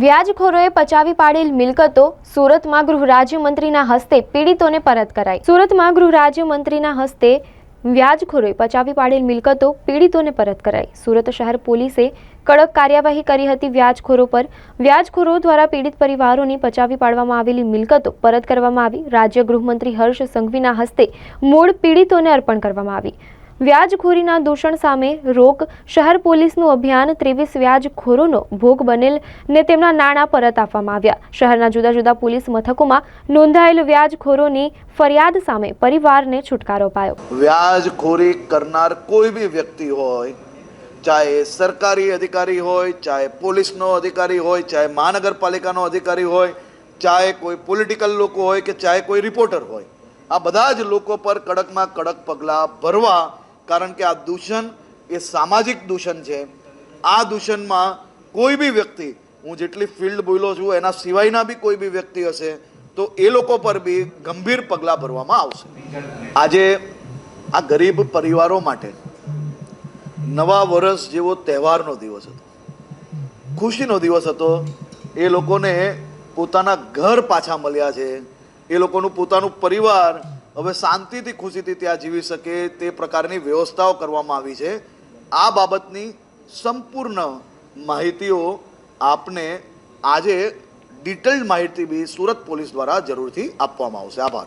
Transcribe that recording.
વ્યાજખોરોએ પચાવી પાડેલ મિલકતો સુરતમાં ગૃહ રાજ્યમંત્રીના હસ્તે પીડિતોને પરત કરાઈ. સુરતમાં ગૃહ રાજ્યમંત્રીના હસ્તે વ્યાજખોરોએ પચાવી પાડેલ મિલકતો પીડિતોને પરત કરાઈ. સુરત શહેર પોલીસે કડક કાર્યવાહી કરી હતી વ્યાજખોરો પર. વ્યાજખોરો દ્વારા પીડિત પરિવારોની પચાવી પાડવામાં આવેલી મિલકતો પરત કરવામાં આવી. રાજ્ય ગૃહમંત્રી હર્ષ સંઘવીના હસ્તે મૂળ પીડિતોને અર્પણ કરવામાં આવી. વ્યાજખોરીના દૂષણ સામે રોક, શહેર પોલીસનું અભિયાન ત્રેવીસ વ્યાજખોરોનો ભોગ બનેલ ને તેમના નાણાં પરત આપવામાં આવ્યા. શહેરના જુદા જુદા પોલીસ મથકોમાં નોંધાયેલ વ્યાજખોરોની ફરિયાદ સામે પરિવારને છુટકારો અપાયો. વ્યાજખોરી કરનાર કોઈ બી વ્યક્તિ હોય, ચાહે સરકારી અધિકારી હોય, ચાહે પોલીસનો અધિકારી હોય, ચાહે મહાનગરપાલિકાનો અધિકારી હોય, ચાહે કોઈ પોલિટિકલ લોકો હોય કે ચાહે કોઈ રિપોર્ટર હોય, આ બધા જ લોકો પર કડકમાં કડક પગલાં ભરવા કારણ કે આ દૂષણ એ સામાજિક દૂષણ છે. આ દૂષણમાં કોઈ બી વ્યક્તિ, હું જેટલી ફિલ્ડ બોલ્યો છું, એના સિવાયના બી કોઈ બી વ્યક્તિ હશે, તો એ લોકો પર બી ગંભીર પગલાં ભરવામાં આવશે. આજે આ ગરીબ પરિવારો માટે નવા વર્ષ જેવો તહેવારનો દિવસ હતો. ખુશીનો દિવસ હતો. એ લોકોને પોતાના ઘર પાછા મળ્યા છે. એ લોકોનું પોતાનું પરિવાર હવે શાંતિથી ખુશીથી ત્યાં જીવી શકે તે પ્રકારની વ્યવસ્થાઓ કરવામાં આવી છે. આ બાબતની સંપૂર્ણ માહિતીઓ આપને આજે ડિટેલ્ડ માહિતી બી સુરત પોલીસ દ્વારા જરૂરથી આપવામાં આવશે. આભાર.